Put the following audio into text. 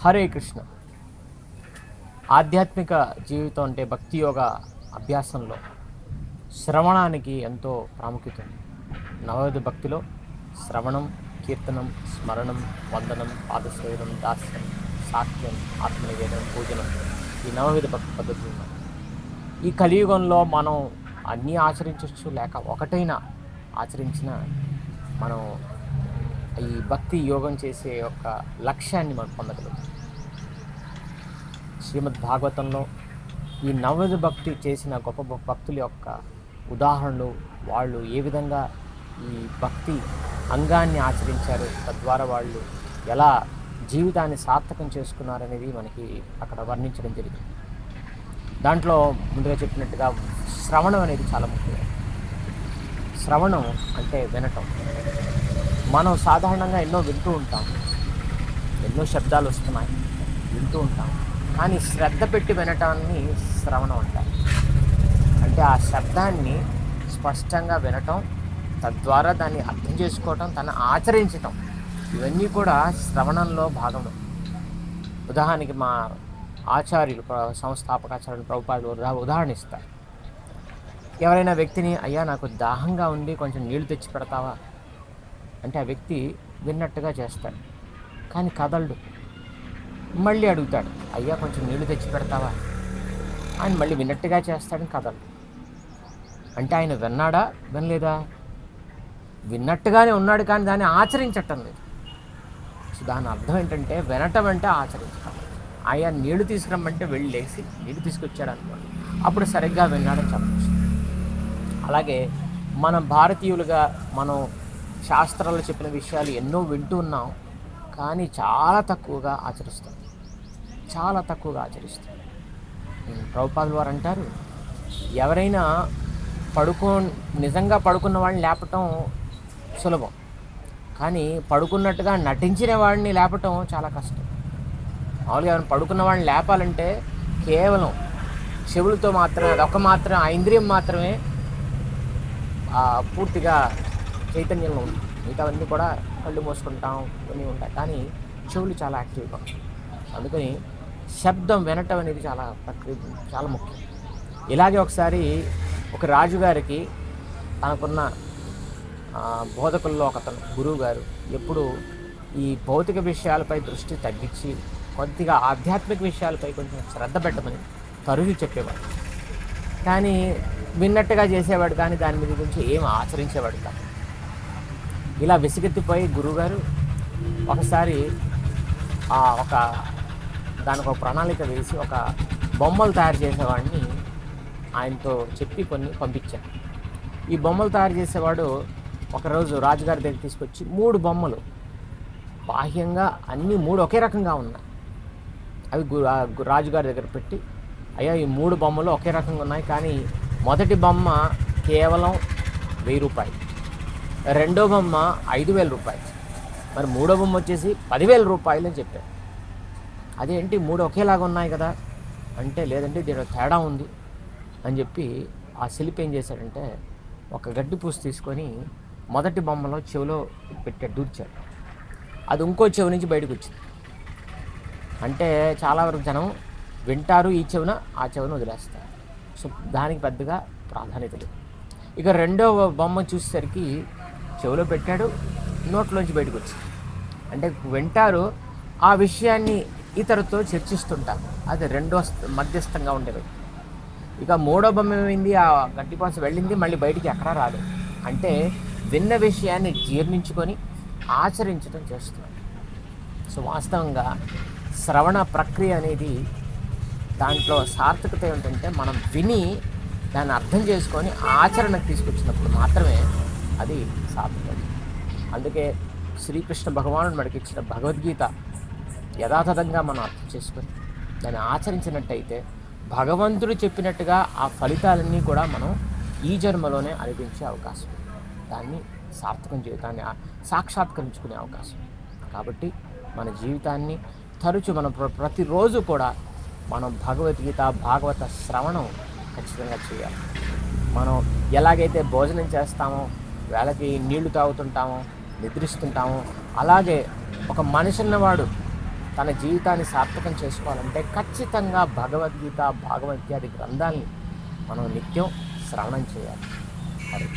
హరే కృష్ణ. ఆధ్యాత్మిక జీవితం అంటే భక్తి యోగ అభ్యాసంలో శ్రవణానికి ఎంతో ప్రాముఖ్యత. ఉంది నవవిధ భక్తిలో శ్రవణం కీర్తనం స్మరణం వందనం పాదసేవనం దాస్యం సాక్ష్యం ఆత్మనివేదనం పూజనం ఈ నవవిధ భక్తి పద్ధతులు ఉన్నాయి. ఈ కలియుగంలో మనం అన్నీ ఆచరించవచ్చు లేక ఒకటైనా ఆచరించిన మనం ఈ భక్తి యోగం చేసే యొక్క లక్ష్యాన్ని మనం పొందగలుగుతాం. శ్రీమద్ భాగవతంలో ఈ నవజ భక్తి చేసిన గొప్ప గొప్ప భక్తుల యొక్క ఉదాహరణలు వాళ్ళు ఏ విధంగా ఈ భక్తి అంగాన్ని ఆచరించారు తద్వారా వాళ్ళు ఎలా జీవితాన్ని సార్థకం చేసుకున్నారనేది మనకి అక్కడ వర్ణించడం జరిగింది. దాంట్లో ముందుగా చెప్పినట్టుగా శ్రవణం అనేది చాలా ముఖ్యం. శ్రవణం అంటే వినటం. మనం సాధారణంగా ఎన్నో వింటూ ఉంటాం. ఎన్నో శబ్దాలు వస్తున్నాయి. వింటూ ఉంటాం. కానీ శ్రద్ధ పెట్టి వినటాన్ని శ్రవణం అంటారు. అంటే ఆ శబ్దాన్ని స్పష్టంగా వినటం తద్వారా దాన్ని అర్థం చేసుకోవటం తను ఆచరించటం ఇవన్నీ కూడా శ్రవణంలో భాగము. ఉదాహరణకి మా ఆచార్యులు సంస్థాపకాచార్యులు ప్రభుపాదులు ఉదాహరణ ఇస్తారు. ఎవరైనా వ్యక్తిని అయ్యా నాకు దాహంగా ఉండి కొంచెం నీళ్ళు తెచ్చి పెడతావా? అంటే ఆ వ్యక్తి విన్నట్టుగా చేస్తాడు. కానీ కదలడు. మళ్ళీ అడుగుతాడు అయ్యా కొంచెం నీళ్ళు తెచ్చి పెడతావా? ఆయన మళ్ళీ విన్నట్టుగా చేస్తాడని కదలడు. అంటే ఆయన విన్నాడా వినలేదా? విన్నట్టుగానే ఉన్నాడు కానీ దాన్ని ఆచరించటం లేదు. సో దాని అర్థం ఏంటంటే వినటం అంటే ఆచరించటం. ఆయా నీళ్ళు తీసుకురమ్మంటే వెళ్ళేసి నీళ్ళు తీసుకొచ్చాడు అనుకోండి. అప్పుడు సరిగ్గా విన్నాడని చెప్పచ్చు. అలాగే మనం భారతీయులుగా మనం శాస్త్రాలు చెప్పిన విషయాలు ఎన్నో వింటూ ఉన్నాం కానీ చాలా తక్కువగా ఆచరిస్తాం. చాలా తక్కువగా ఆచరిస్తాం. ఉమ్, ప్రభుపాదుల వారు అంటారు ఎవరైనా పడుకో నిజంగా పడుకున్న వాడిని లేపటం సులభం కానీ పడుకున్నట్టుగా నటించిన వాడిని లేపటం చాలా కష్టం. మామూలుగా ఎవరైనా పడుకున్న వాడిని లేపాలంటే కేవలం చెవులతో మాత్రమే అదొక మాత్రం ఆ ఇంద్రియం మాత్రమే పూర్తిగా చైతన్యంలో ఉంది. మిగతావన్నీ కూడా కళ్ళు మూసుకుంటాం ఇవన్నీ ఉంటాయి. కానీ చెవులు చాలా యాక్టివ్గా ఉంటాయి. అందుకని శబ్దం వినటం అనేది చాలా ప్రక్రియ చాలా ముఖ్యం. ఇలాగే ఒకసారి ఒక రాజుగారికి తనకున్న బోధకుల్లో ఒకతను గురువు గారు ఎప్పుడు ఈ భౌతిక విషయాలపై దృష్టి తగ్గించి కొద్దిగా ఆధ్యాత్మిక విషయాలపై కొంచెం శ్రద్ధ పెట్టమని తరువు చెప్పేవాడు. కానీ విన్నట్టుగా చేసేవాడు కానీ దాని మీద గురించి ఏం ఆచరించేవాడు కాదు. ఇలా విసిగెత్తిపోయి గురువుగారు ఒకసారి ఆ ఒక దానికి ఒక ప్రణాళిక వేసి ఒక బొమ్మలు తయారు చేసేవాడిని ఆయనతో చెప్పి కొన్ని పంపించాను ఈ బొమ్మలు తయారు చేసేవాడు ఒకరోజు రాజుగారి దగ్గర తీసుకొచ్చి మూడు బొమ్మలు బాహ్యంగా అన్నీ మూడు ఒకే రకంగా ఉన్నాయి. అవి గు రాజుగారి దగ్గర పెట్టి అయ్యా ఈ మూడు బొమ్మలు ఒకే రకంగా ఉన్నాయి కానీ మొదటి బొమ్మ కేవలం వెయ్యి రూపాయలు. రెండో బొమ్మ ఐదు వేల రూపాయలు. మరి మూడో బొమ్మ వచ్చేసి పదివేల రూపాయలు అని చెప్పారు. అదేంటి? మూడు ఒకేలాగా ఉన్నాయి కదా. అంటే లేదంటే దీనిలో తేడా ఉంది అని చెప్పి ఆ శిల్పి ఏం చేశాడంటే ఒక గడ్డి పూసి తీసుకొని మొదటి బొమ్మలో చెవిలో పెట్టాడు దూర్చాడు. అది ఇంకో చెవి నుంచి బయటకు వచ్చింది. అంటే చాలా వరకు జనం వింటారు ఈ చెవిన ఆ చెవిన వదిలేస్తారు. సో దానికి పెద్దగా ప్రాధాన్యత లేదు. ఇక రెండో బొమ్మ చూసేసరికి చెవిలో పెట్టాడు నోట్లోంచి బయటకు వచ్చింది అంటే వింటారు ఆ విషయాన్ని ఇతరుతో చర్చిస్తుంటారు. అది రెండో మధ్యస్థంగా ఉండే వ్యక్తి. ఇక మూడో బొమ్మ ఏమైంది? ఆ గడ్డిపాసు వెళ్ళింది మళ్ళీ బయటికి ఎక్కడా రాలేదు. అంటే విన్న విషయాన్ని జీర్ణించుకొని ఆచరించడం చేస్తున్నాడు. సో వాస్తవంగా శ్రవణ ప్రక్రియ అనేది దాంట్లో సార్థకత ఏమిటంటే మనం విని దాన్ని అర్థం చేసుకొని ఆచరణకు తీసుకొచ్చినప్పుడు మాత్రమే అది సార్థకత అందుకే శ్రీకృష్ణ భగవానుడు మనకి ఇచ్చిన భగవద్గీత యథాతథంగా మనం అర్థం చేసుకొని దాన్ని ఆచరించినట్టయితే భగవంతుడు చెప్పినట్టుగా ఆ ఫలితాలన్నీ కూడా మనం ఈ జన్మలోనే అనిపించే అవకాశం. దాన్ని సార్థకం జీవితాన్ని సాక్షాత్కరించుకునే అవకాశం. కాబట్టి మన జీవితాన్ని తరచు మనం ప్ర- ప్రతిరోజు కూడా మనం భగవద్గీత భాగవత శ్రవణం ఖచ్చితంగా చేయాలి. మనం ఎలాగైతే భోజనం చేస్తామో వేళకి నీళ్ళు తాగుతుంటాము నిద్రిస్తుంటాము. అలాగే ఒక మనిషిన్నవాడు తన జీవితాన్ని సార్థకం చేసుకోవాలంటే ఖచ్చితంగా భగవద్గీత భాగవత్యాది గ్రంథాల్ని మనం నిత్యం శ్రవణం చేయాలి. హరి